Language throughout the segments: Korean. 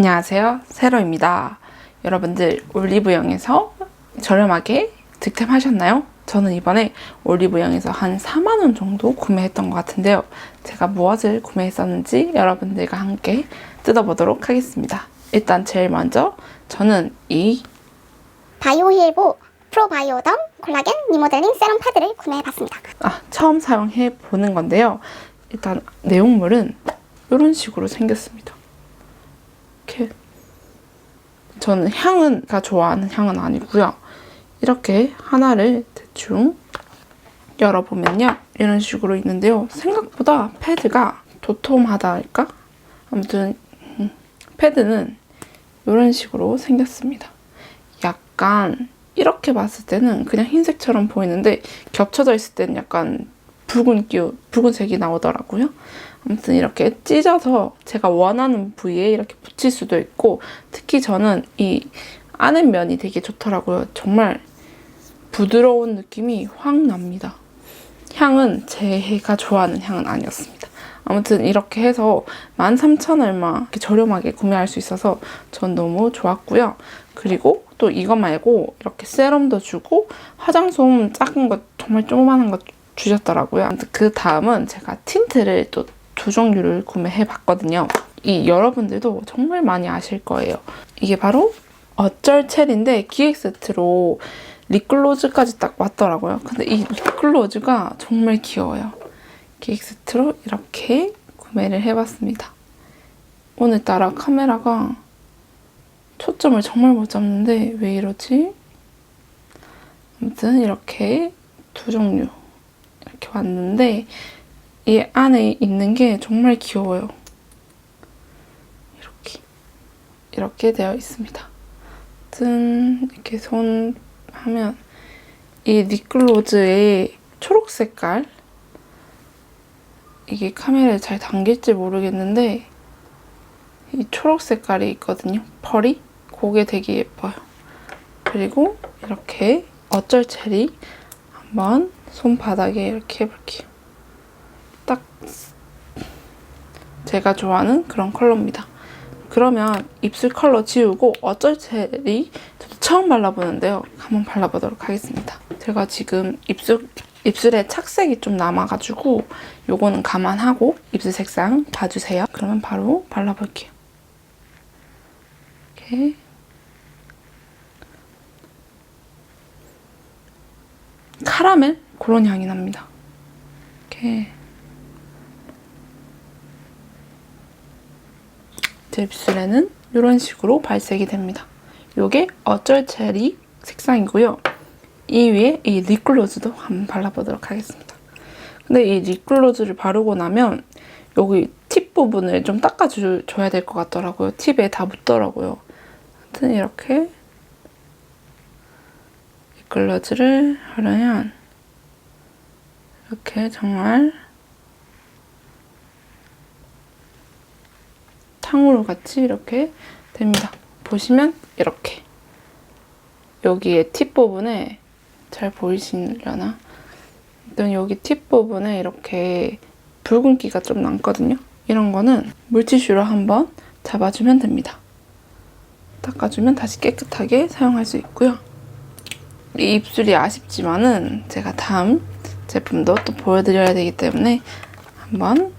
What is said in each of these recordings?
안녕하세요. 세로입니다. 여러분들 올리브영에서 저렴하게 득템하셨나요? 저는 이번에 올리브영에서 한 4만원 정도 구매했던 것 같은데요. 제가 무엇을 구매했었는지 여러분들과 함께 뜯어보도록 하겠습니다. 일단 제일 먼저 저는 이 바이오힐보 프로바이오덤 콜라겐 리모델링 세럼 패드를 구매해봤습니다. 아, 처음 사용해 보는 건데요. 일단 내용물은 이런 식으로 생겼습니다. 이렇게 저는 향은 가 좋아하는 향은 아니고요. 이렇게 하나를 대충 열어보면요. 이런 식으로 있는데요. 생각보다 패드가 도톰하다 할까? 아무튼 음, 패드는 이런 식으로 생겼습니다. 약간 이렇게 봤을 때는 그냥 흰색처럼 보이는데 겹쳐져 있을 때는 약간 붉은 기우, 붉은색이 나오더라고요. 아무튼 이렇게 찢어서 제가 원하는 부위에 이렇게 붙일 수도 있고 특히 저는 이 안에 면이 되게 좋더라고요. 정말 부드러운 느낌이 확 납니다. 향은 제가 좋아하는 향은 아니었습니다. 아무튼 이렇게 해서 13,000 얼마 저렴하게 구매할 수 있어서 전 너무 좋았고요. 그리고 또 이거 말고 이렇게 세럼도 주고 화장솜 작은 거 정말 조그만한 거 주셨더라고요. 그 다음은 제가 틴트를 또 두 종류를 구매해 봤거든요. 이 여러분들도 정말 많이 아실 거예요. 이게 바로 어쩔 첼인데 기획 세트로 립글로즈까지 딱 왔더라고요. 근데 이 립글로즈가 정말 귀여워요. 기획 세트로 이렇게 구매를 해봤습니다. 오늘따라 카메라가 초점을 정말 못 잡는데 왜 이러지? 아무튼 이렇게 두 종류 이렇게 왔는데 이 안에 있는 게 정말 귀여워요. 이렇게 이렇게 되어 있습니다. 아무튼 이렇게 손 하면 이 립글로즈의 초록 색깔 이게 카메라에 잘 담길지 모르겠는데 이 초록 색깔이 있거든요. 펄이 그게 되게 예뻐요. 그리고 이렇게 어쩔 체리 한번 손바닥에 이렇게 해볼게요. 딱 제가 좋아하는 그런 컬러입니다. 그러면 입술 컬러 지우고 어쩔 저도 처음 발라보는데요. 한번 발라보도록 하겠습니다. 제가 지금 입술 입술에 착색이 좀 남아가지고 요거는 감안하고 입술 색상 봐주세요. 그러면 바로 발라볼게요. 이렇게 카라멜 그런 향이 납니다. 이렇게 제 입술에는 이런 식으로 발색이 됩니다. 요게 어쩔 체리 색상이고요. 이 위에 이 립글로즈도 한번 발라보도록 하겠습니다. 근데 이 립글로즈를 바르고 나면 여기 팁 부분을 좀 닦아줘야 될 것 같더라고요. 팁에 다 묻더라고요. 하여튼 이렇게 립 글로즈를 하려면 이렇게 정말 탕후루 같이 이렇게 됩니다. 보시면 이렇게 여기에 팁 부분에 잘 보이시려나? 일단 여기 팁 부분에 이렇게 붉은기가 좀 남거든요. 이런 거는 물티슈로 한번 잡아주면 됩니다. 닦아주면 다시 깨끗하게 사용할 수 있고요. 이 입술이 아쉽지만은 제가 다음 제품도 또 보여드려야 되기 때문에 한번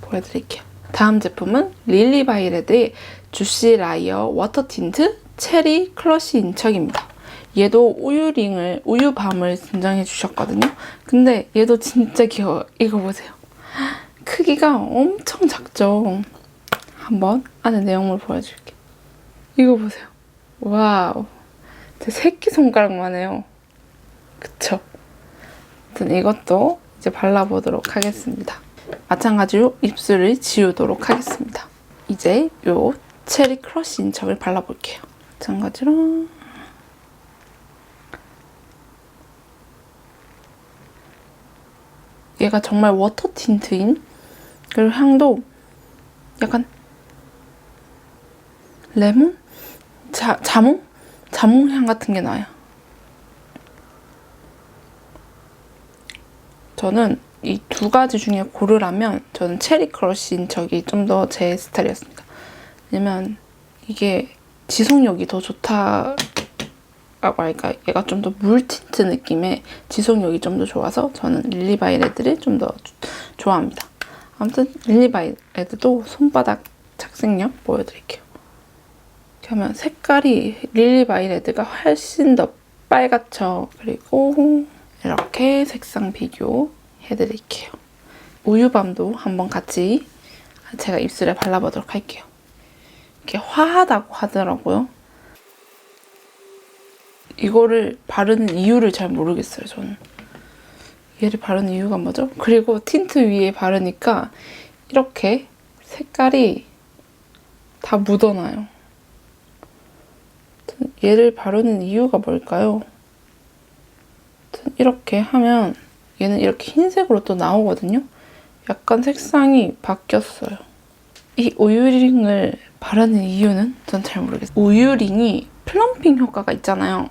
보여드릴게요. 다음 제품은 릴리바이레드의 주시 라이어 워터 틴트 체리 클러시 인척입니다. 얘도 우유링을 우유밤을 분장해 주셨거든요. 근데 얘도 진짜 귀여워요. 이거 보세요. 크기가 엄청 작죠. 한번 안에 내용물 보여줄게요. 이거 보세요. 와우. 제 새끼 손가락만 해요. 그쵸? 아무튼 이것도 이제 발라보도록 하겠습니다. 마찬가지로 입술을 지우도록 하겠습니다. 이제 요 체리 크러쉬 인척을 발라볼게요. 마찬가지로 얘가 정말 워터 틴트인 그리고 향도 약간 레몬? 자, 자몽? 자몽 향 같은 게 나요. 저는 이 두 가지 중에 고르라면 저는 체리 크러쉬인 적이 좀 더 제 스타일이었습니다. 왜냐면 이게 지속력이 더 좋다 라고 할까 얘가 좀 더 물 틴트 느낌의 지속력이 좀 더 좋아서 저는 릴리바이 레드를 좀 더 좋아합니다. 아무튼 릴리바이 레드도 손바닥 착색력 보여드릴게요. 이렇게 하면 색깔이 릴리 바이 레드가 훨씬 더 빨갛죠. 그리고 이렇게 색상 비교 해드릴게요. 우유밤도 한번 같이 제가 입술에 발라보도록 할게요. 이렇게 화하다고 하더라고요. 이거를 바르는 이유를 잘 모르겠어요, 저는. 얘를 바르는 이유가 뭐죠? 그리고 틴트 위에 바르니까 이렇게 색깔이 다 묻어나요. 얘를 바르는 이유가 뭘까요? 이렇게 하면 얘는 이렇게 흰색으로 또 나오거든요. 약간 색상이 바뀌었어요. 이 우유링을 바르는 이유는 전 잘 모르겠어요. 우유링이 플럼핑 효과가 있잖아요.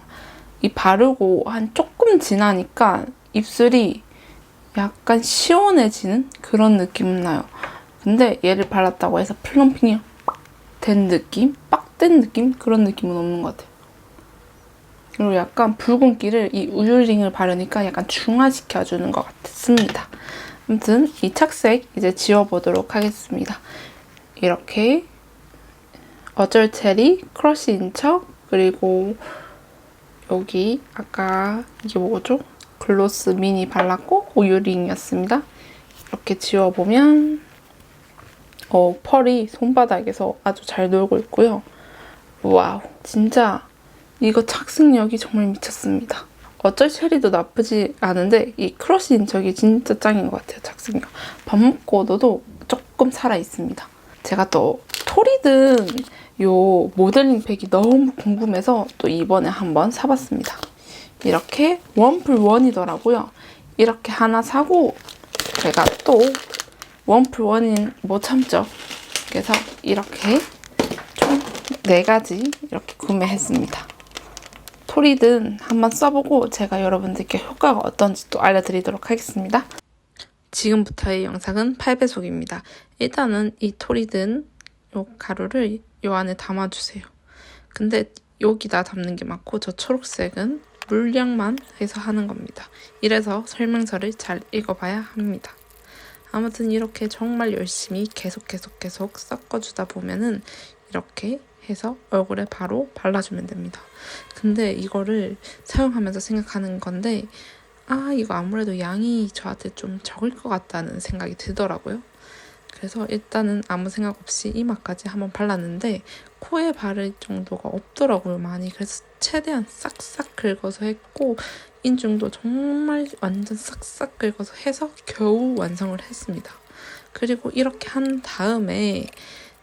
이 바르고 한 조금 지나니까 입술이 약간 시원해지는 그런 느낌은 나요. 근데 얘를 발랐다고 해서 플럼핑이 된 느낌? 빡 된 느낌? 그런 느낌은 없는 것 같아요. 그리고 약간 붉은기를 이 우유링을 바르니까 약간 중화시켜주는 것 같습니다. 아무튼 이 착색 이제 지워보도록 하겠습니다. 이렇게 어쩔 체리, 크러쉬 인척, 그리고 여기 아까 이게 뭐죠? 글로스 미니 발랐고 우유링이었습니다. 이렇게 지워보면 어, 펄이 손바닥에서 아주 잘 놀고 있고요. 와우, 진짜 이거 착색력이 정말 미쳤습니다. 어쩔 체리도 나쁘지 않은데 이 크러쉬 인척이 진짜 짱인 것 같아요. 착색력. 밥 먹고 오도 조금 살아 있습니다. 제가 또 토리든 요 모델링 팩이 너무 궁금해서 또 이번에 한번 사봤습니다. 이렇게 원풀 원이더라고요. 이렇게 하나 사고 제가 또 원풀 원인 못 참죠. 그래서 이렇게 총네 가지 이렇게 구매했습니다. 토리든 한번 써보고 제가 여러분들께 효과가 어떤지 또 알려드리도록 하겠습니다. 지금부터의 영상은 8배속입니다. 일단은 이 토리든 요 가루를 요 안에 담아주세요. 근데 여기다 담는 게 맞고 저 초록색은 물량만 해서 하는 겁니다. 이래서 설명서를 잘 읽어봐야 합니다. 아무튼 이렇게 정말 열심히 계속 계속 계속 섞어주다 보면은 이렇게 해서 얼굴에 바로 발라주면 됩니다. 근데 이거를 사용하면서 생각하는 건데 아 이거 아무래도 양이 저한테 좀 적을 것 같다는 생각이 들더라고요. 그래서 일단은 아무 생각 없이 이마까지 한번 발랐는데 코에 바를 정도가 없더라고요 많이 그래서 최대한 싹싹 긁어서 했고 인중도 정말 완전 싹싹 긁어서 해서 겨우 완성을 했습니다. 그리고 이렇게 한 다음에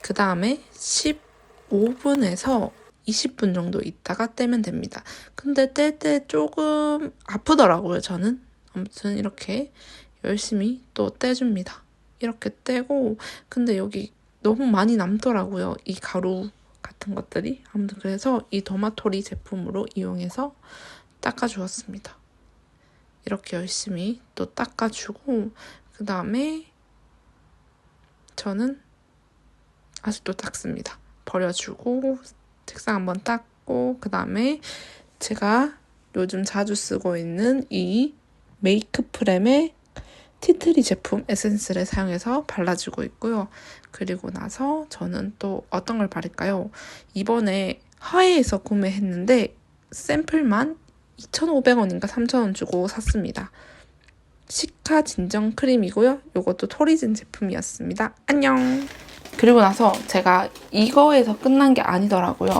그 다음에 15분에서 20분 정도 있다가 떼면 됩니다. 근데 뗄 때 조금 아프더라고요, 저는. 아무튼 이렇게 열심히 또 떼줍니다. 이렇게 떼고, 근데 여기 너무 많이 남더라고요. 이 가루 같은 것들이. 아무튼 그래서 이 도마토리 제품으로 이용해서 닦아주었습니다. 이렇게 열심히 또 닦아주고, 그 다음에 저는 아직도 닦습니다. 버려주고 책상 한번 닦고 그 다음에 제가 요즘 자주 쓰고 있는 이 메이크 프렘의 티트리 제품 에센스를 사용해서 발라주고 있고요. 그리고 나서 저는 또 어떤 걸 바를까요? 이번에 하회에서 구매했는데 샘플만 2,500원인가 3,000원 주고 샀습니다. 시카 진정 크림이고요. 이것도 토리진 제품이었습니다. 안녕! 그리고 나서 제가 이거에서 끝난 게 아니더라고요.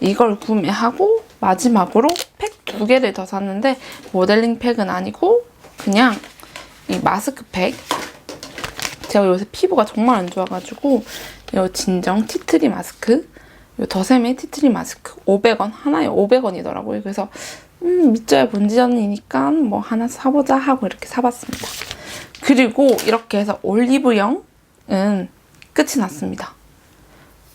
이걸 구매하고 마지막으로 팩 두 개를 더 샀는데 모델링 팩은 아니고 그냥 이 마스크 팩 제가 요새 피부가 정말 안 좋아가지고 이 진정 티트리 마스크 이 더샘의 티트리 마스크 500원 하나에 500원이더라고요. 그래서 음, 밑져야 본지전이니까 뭐 하나 사보자 하고 이렇게 사봤습니다. 그리고 이렇게 해서 올리브영은 끝이 났습니다.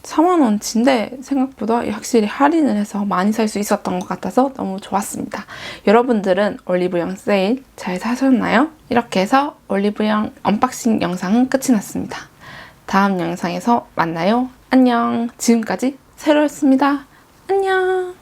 4만원치인데 생각보다 확실히 할인을 해서 많이 살 수 있었던 것 같아서 너무 좋았습니다. 여러분들은 올리브영 세일 잘 사셨나요? 이렇게 해서 올리브영 언박싱 영상은 끝이 났습니다. 다음 영상에서 만나요. 안녕. 지금까지 새로 했습니다. 안녕.